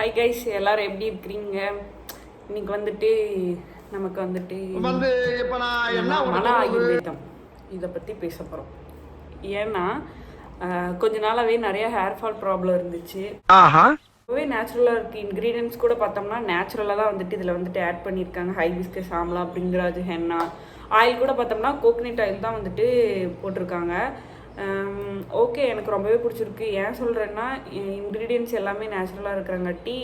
Hi guys எல்லாரும் எப்படி இருக்கிறீங்க? இன்னைக்கு வந்துட்டு நமக்கு வந்துட்டு வந்து இப்ப நான் என்ன மன ஆயுர்வேதம் இதை பற்றி பேச போகிறோம் ஏன்னா கொஞ்ச நாளாவே நிறைய ஹேர் ஃபால் ப்ராப்ளம் இருந்துச்சு. ஆஹா. ரொம்பவே நேச்சுரலாக இருக்குது இன்க்ரீடியன்ஸ் கூட பார்த்தோம்னா நேச்சுரலாக தான் வந்துட்டு இதில் வந்துட்டு ஆட் பண்ணியிருக்காங்க. Hibiscus amla bhringraj henna oil கூட பார்த்தோம்னா கோகனட் ஆயில் தான் வந்துட்டு போட்டிருக்காங்க. Um, ஓகே எனக்கு ரொம்பவே பிடிச்சிருக்கு. ஏன் சொல்கிறேன்னா இன்க்ரீடியன்ஸ் எல்லாமே நேச்சுரலாக இருக்கிறங்காட்டி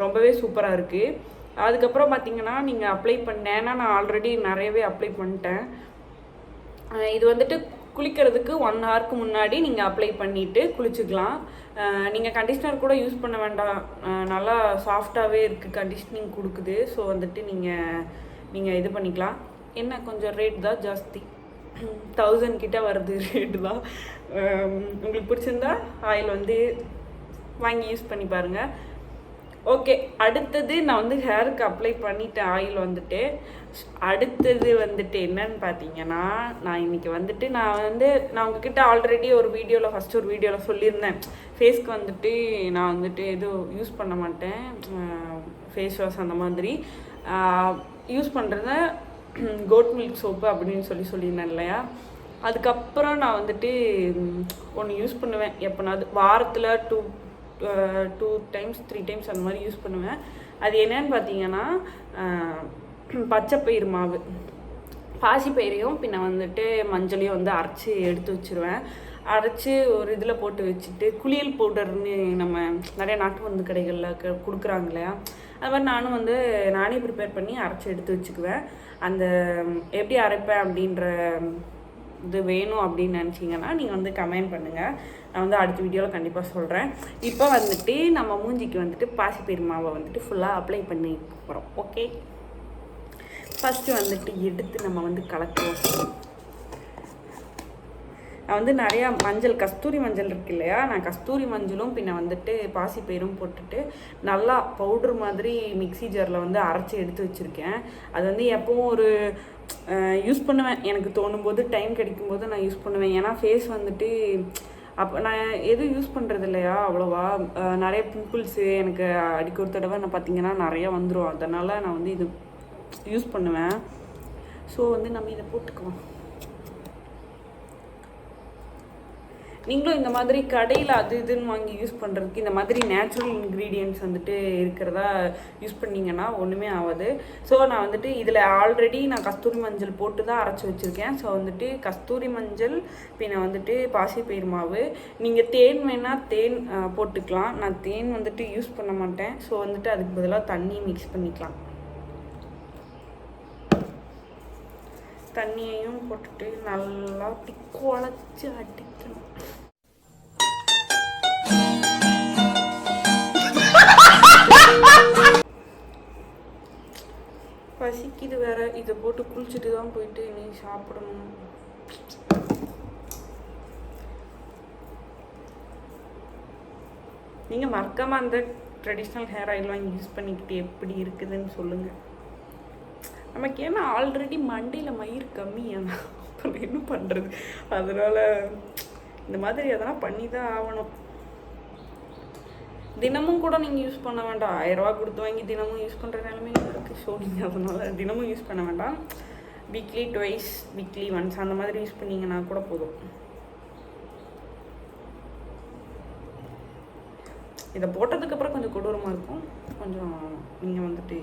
ரொம்பவே சூப்பராக இருக்குது அதுக்கப்புறம் பார்த்தீங்கன்னா நீங்கள் அப்ளை பண்ணேன்னா நான் ஆல்ரெடி நிறையவே அப்ளை பண்ணிட்டேன். இது வந்துட்டு குளிக்கிறதுக்கு ஒன் ஹவருக்கு முன்னாடி நீங்கள் அப்ளை பண்ணிவிட்டு குளிச்சுக்கலாம். நீங்கள் கண்டிஷ்னர் கூட யூஸ் பண்ண வேண்டாம். நல்லா சாஃப்டாகவே இருக்குது கண்டிஷ்னிங் கொடுக்குது. ஸோ வந்துட்டு நீங்கள் நீங்கள் இது பண்ணிக்கலாம். என்ன கொஞ்சம் ரேட் தான் ஜாஸ்தி. தௌசண்ட் கிட்டே வருது ரேட்டு தான். உங்களுக்கு பிடிச்சிருந்தா ஆயில் வந்து வாங்கி யூஸ் பண்ணி பாருங்கள் ஓகே அடுத்தது நான் வந்து ஹேருக்கு அப்ளை பண்ணிட்டேன் ஆயில் வந்துட்டு. அடுத்தது வந்துட்டு என்னன்னு பார்த்தீங்கன்னா நான் இன்னைக்கு வந்துட்டு நான் வந்து நான் உங்ககிட்ட ஆல்ரெடி ஒரு வீடியோவில் ஃபஸ்ட் ஒரு வீடியோவில் சொல்லியிருந்தேன். ஃபேஸ்க்கு வந்துட்டு நான் வந்துட்டு எதுவும் யூஸ் பண்ண மாட்டேன். ஃபேஸ் வாஷ் அந்த மாதிரி. யூஸ் பண்ணுறத கோட் மில்க் சோப்பு அப்படின்னு சொல்லி சொல்லியிருந்தேன் இல்லையா? அதுக்கப்புறம் நான் வந்துட்டு ஒன்று யூஸ் பண்ணுவேன். எப்போனாவது வாரத்தில் two two times three times அந்த மாதிரி யூஸ் பண்ணுவேன். அது என்னன்னு பார்த்தீங்கன்னா பச்சைப்பயிறு மாவு. பாசிப்பயிரையும் பின்ன வந்துட்டு மஞ்சளையும் வந்து அரைச்சி எடுத்து வச்சிருவேன். அரைச்சி ஒரு இதில் போட்டு வச்சுட்டு குளியல் பவுடர்னு நம்ம நிறைய நாட்டு மருந்து கடைகளில் க கொடுக்குறாங்க இல்லையா? அது மாதிரி நானும் வந்து நானே ப்ரிப்பேர் பண்ணி அரைச்சி எடுத்து வச்சுக்குவேன். அந்த எப்படி அரைப்பேன் அப்படின்ற இது வேணும் அப்படின்னு நினச்சிங்கன்னா நீங்கள் வந்து கமெண்ட் பண்ணுங்கள் நான் வந்து அடுத்த வீடியோவில் கண்டிப்பாக சொல்கிறேன் இப்போ வந்துட்டு நம்ம மூஞ்சிக்கு வந்துட்டு பாசிப்பயிறு மாவை வந்துட்டு ஃபுல்லாக அப்ளை பண்ணி போகிறோம் ஓகே ஃபஸ்ட்டு வந்துட்டு எடுத்து நம்ம வந்து கலக்குவோம். நான் வந்து நிறையா மஞ்சள் கஸ்தூரி மஞ்சள் இருக்கு இல்லையா? நான் கஸ்தூரி மஞ்சளும் பின்ன வந்துட்டு பாசிப்பயிரும் போட்டுட்டு நல்லா பவுட்ரு மாதிரி மிக்சி ஜாரில் வந்து அரைச்சி எடுத்து வச்சுருக்கேன். அது வந்து எப்பவும் ஒரு யூஸ் பண்ணுவேன். எனக்கு தோணும் போது டைம் கிடைக்கும் போது நான் யூஸ் பண்ணுவேன். ஏன்னா ஃபேஸ் வந்துட்டு அப்போ நான் எதுவும் யூஸ் பண்ணுறது இல்லையா? அவ்வளோவா. நிறைய பிம்பிள்ஸு எனக்கு அடிக்க ஒரு தடவை நான் பார்த்தீங்கன்னா நிறையா வந்துடும் அதனால் நான் வந்து இது யூஸ் பண்ணுவேன். ஸோ வந்து நம்ம இதை போட்டுக்குவோம் நீங்களும் இந்த மாதிரி கடையில் அது இதுன்னு வாங்கி யூஸ் பண்ணுறதுக்கு இந்த மாதிரி நேச்சுரல் இன்க்ரீடியன்ட்ஸ் வந்துட்டு இருக்கிறதா யூஸ் பண்ணிங்கன்னா ஒன்றுமே ஆகாது ஸோ நான் வந்துட்டு இதில் ஆல்ரெடி நான் கஸ்தூரி மஞ்சள் போட்டு தான் அரைச்சி வச்சுருக்கேன். ஸோ வந்துட்டு கஸ்தூரி மஞ்சள் பின்ன வந்துட்டு பாசிப்பயிர் மாவு. நீங்கள் தேன் வேணால் தேன் போட்டுக்கலாம். நான் தேன் வந்துட்டு யூஸ் பண்ண மாட்டேன். ஸோ வந்துட்டு அதுக்கு பதிலாக தண்ணி மிக்ஸ் பண்ணிக்கலாம். தண்ணியையும் போட்டுட்டு நல்லா அப்படி குழச்சி அடிக்கணும். பசிக்குது வேற. இதை போட்டு குளிச்சுட்டு தான் போயிட்டு நீ சாப்பிடணும். நீங்கள் மறக்காம அந்த ட்ரெடிஷ்னல் ஹேர் ஆயில் வாங்கி யூஸ் பண்ணிக்கிட்டு எப்படி இருக்குதுன்னு சொல்லுங்கள் நமக்கு ஏன்னா ஆல்ரெடி மண்டியில் மயிர் கம்மியா அப்புறம் என்ன பண்ணுறது அதனால இந்த மாதிரி அதெல்லாம் பண்ணி தான் ஆகணும். தினமும் கூட நீங்கள் யூஸ் பண்ண வேண்டாம். ஆயிரரூவா கொடுத்து வாங்கி தினமும் யூஸ் பண்ணுற நிலமையில ஸோ நீங்கள் அதனால் தினமும் யூஸ் பண்ண வேண்டாம். வீக்லி டுவைஸ் வீக்லி ஒன்ஸ் அந்த மாதிரி யூஸ் பண்ணீங்கன்னா கூட போதும். இதை போட்டதுக்கப்புறம் கொஞ்சம் கொடூரமாக இருக்கும். கொஞ்சம் நீங்கள் வந்துட்டு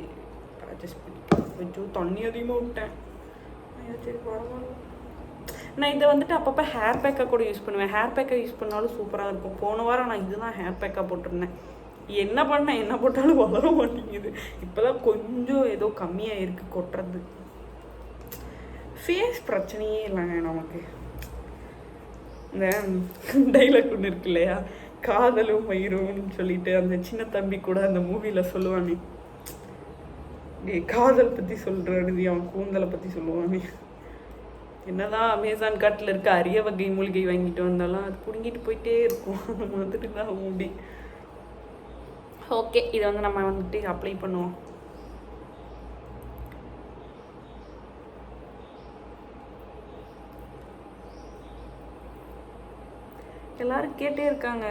அட்ஜஸ்ட் பண்ணிக்கலாம். கொஞ்சம் தண்ணி அதிகமாக விட்டேன். சரி பரவாயில்ல. நான் இதை வந்துட்டு அப்பப்போ ஹேர் பேக்காக கூட யூஸ் பண்ணுவேன். ஹேர் பேக்கை யூஸ் பண்ணாலும் சூப்பராக இருக்கும். போன வாரம் நான் இதுதான் ஹேர் பேக்காக போட்டிருந்தேன். என்ன பண்ண என்ன போட்டாலும் வளர மாட்டேங்குது. இப்போதான் கொஞ்சம் ஏதோ கம்மியாக இருக்குது கொட்டுறது. ஃபேஸ் பிரச்சனையே இல்லைங்க நமக்கு. இந்த டைலாக் ஒன்று இருக்கு இல்லையா? காதலும் மயிரும்னு சொல்லிட்டு அந்த சின்ன தம்பி கூட அந்த மூவியில் சொல்லுவானே. காதல் பற்றி சொல்கிறானு அவன் கூந்தலை பற்றி சொல்லுவானே. என்னதான் அமேசான் காட்டில் இருக்க அரிய வகை மூலிகை வாங்கிட்டு வந்தாலும் அது பிடுங்கிட்டு போயிட்டே இருக்கும். அந்த மாதிரி தான் முடி ஓகே இதை வந்து நம்ம வந்துட்டு அப்ளை பண்ணுவோம். எல்லாரும் கேட்டே இருக்காங்க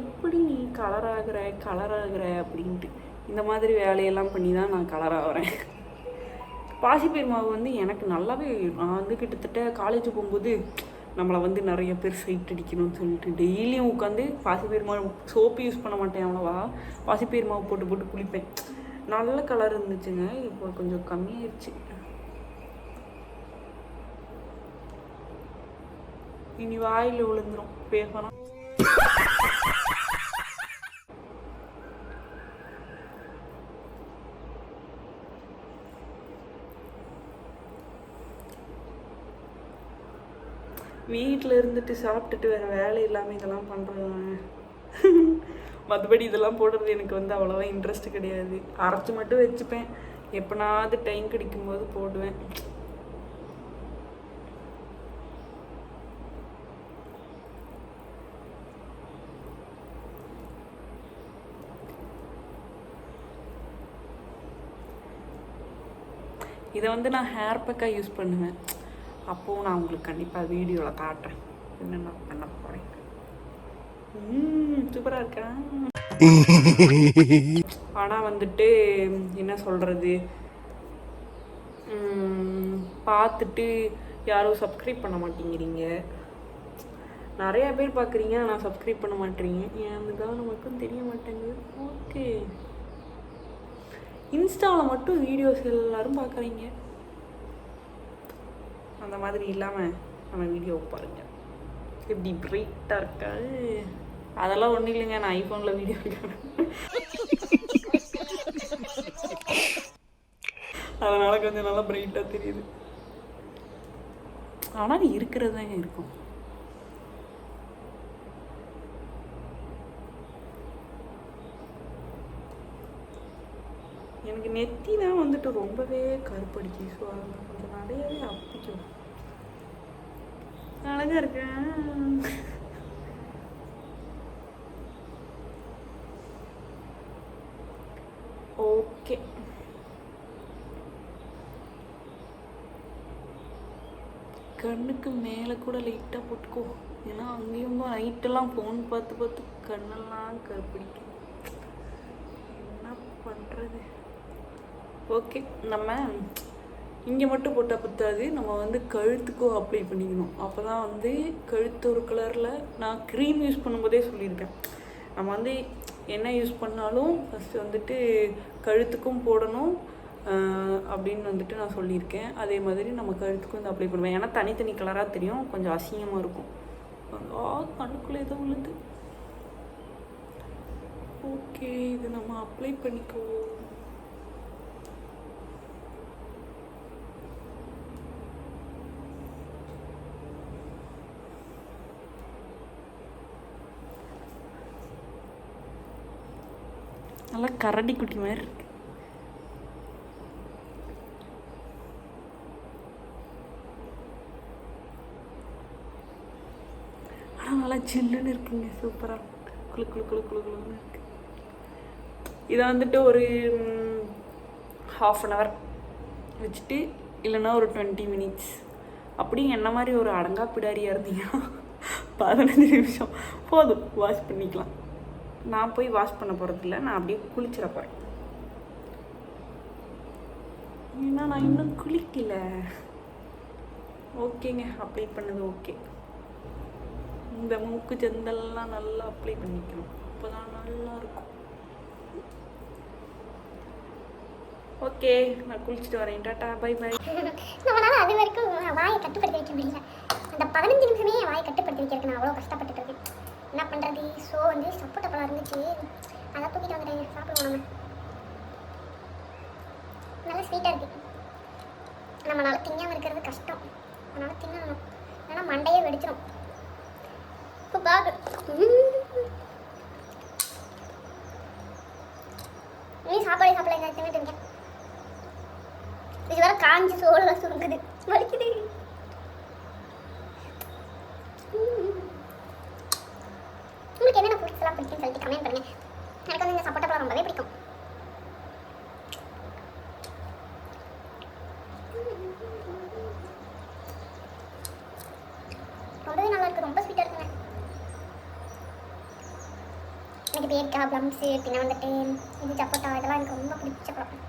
எப்படி நீ கலர் ஆகுற கலர் ஆகுற? அப்படின்ட்டு. இந்த மாதிரி வேலையெல்லாம் பண்ணி தான் நான் கலர் ஆகிறேன் பாசிப்பயிர் மாவு வந்து எனக்கு நல்லாவே நான் வந்து கிட்டத்தட்ட காலேஜ் போகும்போது நம்மளை வந்து நிறைய பேர் சைட் அடிக்கணும்னு சொல்லிட்டு. டெய்லியும் உட்காந்து பாசிப்பயிர் சோப்பு யூஸ் பண்ண மாட்டேன் அவ்வளோவா. பாசிப்பயிர் போட்டு போட்டு குளிப்பேன். நல்ல கலர் இருந்துச்சுங்க. இப்போ கொஞ்சம் கம்மியாயிருச்சு. இனி வாயில் விழுந்துரும். பேசணும் வீட்டில் இருந்துட்டு சாப்பிட்டுட்டு வேறு வேலை இல்லாமல் இதெல்லாம் பண்ணுறாங்க மற்றபடி இதெல்லாம் போடுறது எனக்கு வந்து அவ்வளோவா இன்ட்ரெஸ்ட் கிடையாது. அரைச்சி மட்டும் வச்சுப்பேன். எப்போனாவது டைம் கிடைக்கும்போது போடுவேன். இதை வந்து நான் ஹேர் பேக்காக யூஸ் பண்ணுவேன். அப்போது நான் உங்களுக்கு கண்டிப்பாக வீடியோவில் காட்டுறேன். என்னென்ன பண்ண போகிறேன் சூப்பராக இருக்கா? ஆனால் வந்துட்டு என்ன சொல்கிறது பார்த்துட்டு யாரும் சப்ஸ்கிரைப் பண்ண மாட்டேங்கிறீங்க. நிறைய பேர் பார்க்குறீங்க ஆனால் சப்ஸ்கிரைப் பண்ண மாட்டேறீங்க. ஏன்? அதுக்காக நமக்கும் தெரிய மாட்டேங்குது. ஓகே இன்ஸ்டாவில் மட்டும் வீடியோஸ் எல்லாரும் பார்க்குறீங்க அந்த மாதிரி இல்லாமல் நம்ம வீடியோ பாருங்க. எப்படி பிரைட்டாக இருக்கா. அதெல்லாம் ஒன்றும் இல்லைங்க நான் ஐஃபோனில் வீடியோ அதனால் கொஞ்சம் நல்லா பிரைட்டாக தெரியுது. ஆனால் இருக்கிறது தாங்க இருக்கும். எனக்கு நெத்தி தான் வந்துட்டு ரொம்பவே கருப்படிக்கு ஸோ அதெல்லாம் கொஞ்சம் நிறையவே அப்பிக்கும் அழகா இருக்கேன் ஓகே. கண்ணுக்கு மேலே கூட லைட்டாக போட்டுக்கோ. ஏன்னா அங்கேயும் நைட்டெல்லாம் ஃபோன் பார்த்து பார்த்து கண்ணெல்லாம் கருப்பிடிக்கும் என்ன பண்ணுறது ஓகே நம்ம இங்கே மட்டும் போட்டால் பத்தாது. நம்ம வந்து கழுத்துக்கும் அப்ளை பண்ணிக்கணும். அப்போ தான் வந்து கழுத்து ஒரு கலரில் நான் க்ரீம் யூஸ் பண்ணும்போதே சொல்லியிருக்கேன். நம்ம வந்து என்ன யூஸ் பண்ணாலும் ஃபஸ்ட்டு வந்துட்டு கழுத்துக்கும் போடணும். அப்படின்னு வந்துட்டு நான் சொல்லியிருக்கேன். அதே மாதிரி நம்ம கழுத்துக்கும் வந்து அப்ளை பண்ணுவேன். ஏன்னா தனித்தனி கலராக தெரியும். கொஞ்சம் அசிங்கமாக இருக்கும். ஆ கண்ணுக்குள்ளே ஏதோ உள்ளது ஓகே இது நம்ம அப்ளை பண்ணிக்குவோம் நல்லா கரடி குட்டி மாதிரி இருக்கு. ஆனால் நல்லா சில்லுன்னு இருக்குங்க சூப்பராக குளு குளு குளு குளு குளுன்னு இருக்கு. இதை வந்துட்டு ஒரு ஹாஃப் அன் ஹவர் வச்சுட்டு இல்லைன்னா ஒரு டுவெண்ட்டி மினிட்ஸ் அப்படி என்ன மாதிரி ஒரு அடங்கா பிடாரியாக இருந்தீங்கன்னா பதினஞ்சு நிமிஷம் போதும் வாஷ் பண்ணிக்கலாம். நான் போய் வாஷ் பண்ண போகிறதில்ல நான் அப்படியே குளிச்சிட போகிறேன் ஏன்னா நான் இன்னும் குளிக்கல. ஓகேங்க அப்ளை பண்ணது ஓகே. இந்த மூக்கு செந்தல்லாம் நல்லா அப்ளை பண்ணிக்கணும். அப்போ தான் நல்லா இருக்கும். ஓகே நான் குளிச்சுட்டு வரேன். டாட்டா பை பை நம்மளால அது வரைக்கும் வாயை கட்டுப்படுத்தி வைக்க முடியல. அந்த பதினஞ்சு நிமிஷமே வாயை கட்டுப்படுத்தி வைக்கிறதுக்கு நான் அவ்வளோ கஷ்டப்பட்டுட்டு இருக்கேன். என்ன பண்ணுறது ஸோ வந்து சப்போட்டா பழம் இருந்துச்சு. அதை தூக்கிட்டு வந்துட்டேன். சாப்பிடுவோம் நம்ம நல்லா ஸ்வீட்டாக இருக்கு. நம்மளால் திங்காமல் இருக்கிறது கஷ்டம். அதனால் திங்கணும். ஏன்னா மண்டையே வெடிச்சிடும் இப்போ பாகு நீ சாப்பாடு சாப்பிட தின்னுட்டு இது வர காஞ்சி சோளம் சுருங்குது வலிக்குது உம். உங்களுக்கு என்னென்ன ஃப்ரூட்ஸ் பிடிக்கும்னு சொல்லிட்டு கமெண்ட் பண்ணுங்க. எனக்கு வந்து இந்த சப்போட்டா பழம் ரொம்பவே பிடிக்கும். ரொம்பவே நல்லா இருக்கு. ரொம்ப ஸ்வீட்டாக இருக்குங்க. எனக்கு நெல்லிக்காய் ப்ளம்ஸு பின்ன வந்துட்டு இது சப்போட்டா இதெல்லாம் எனக்கு ரொம்ப பிடிச்ச பழம்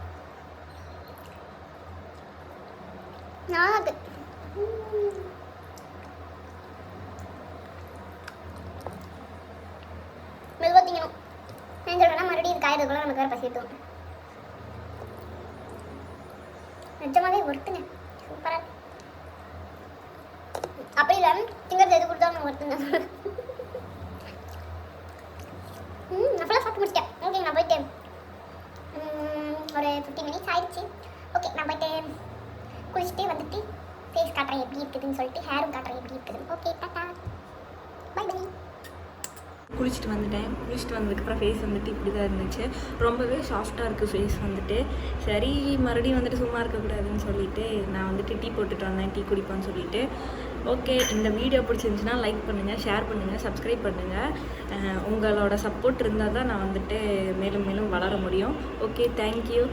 நான் அது உம். மெதுவாக திங்கணும் நான் சொல்கிறேன்னா மறுபடியும் இது நமக்கு வேறு பசி நிஜமாவே ஒருத்துங்க. சூப்பராக அப்படி இல்லை திங்கிறது எது கொடுத்தாலும் ஒருத்துங்க ம் நான் ஃபுல்லாக சாப்பிட்டு முடிச்சிட்டேன். ஓகே நான் போயிட்டேன் ஒரு ஃபிஃப்டி மினிட்ஸ் ஆயிடுச்சு. ஓகே நான் போயிட்டு குளிச்சுட்டு வந்துட்டு ஃபேஸ் காட்டுறேன் எப்படி இருக்குதுன்னு சொல்லிட்டு ஹேரும் காட்டுறேன் எப்படி இருக்குதுன்னு. ஓகே டாட்டா பை பை குளிச்சுட்டு வந்துட்டேன். குளிச்சுட்டு வந்ததுக்கப்புறம் ஃபேஸ் வந்துட்டு இப்படி தான் இருந்துச்சு. ரொம்பவே சாஃப்டாக இருக்குது ஃபேஸ் வந்துட்டு. சரி மறுபடியும் வந்துட்டு சும்மா இருக்கக்கூடாதுன்னு சொல்லிட்டு நான் வந்துட்டு டீ போட்டுட்டு வந்தேன். டீ குடிப்பேன்னு சொல்லிட்டு. ஓகே இந்த வீடியோ பிடிச்சிருந்துச்சுன்னா லைக் பண்ணுங்கள் ஷேர் பண்ணுங்கள் சப்ஸ்கிரைப் பண்ணுங்கள் உங்களோட சப்போர்ட் இருந்தால் தான் நான் வந்துட்டு மேலும் மேலும் வளர முடியும். Okay thank you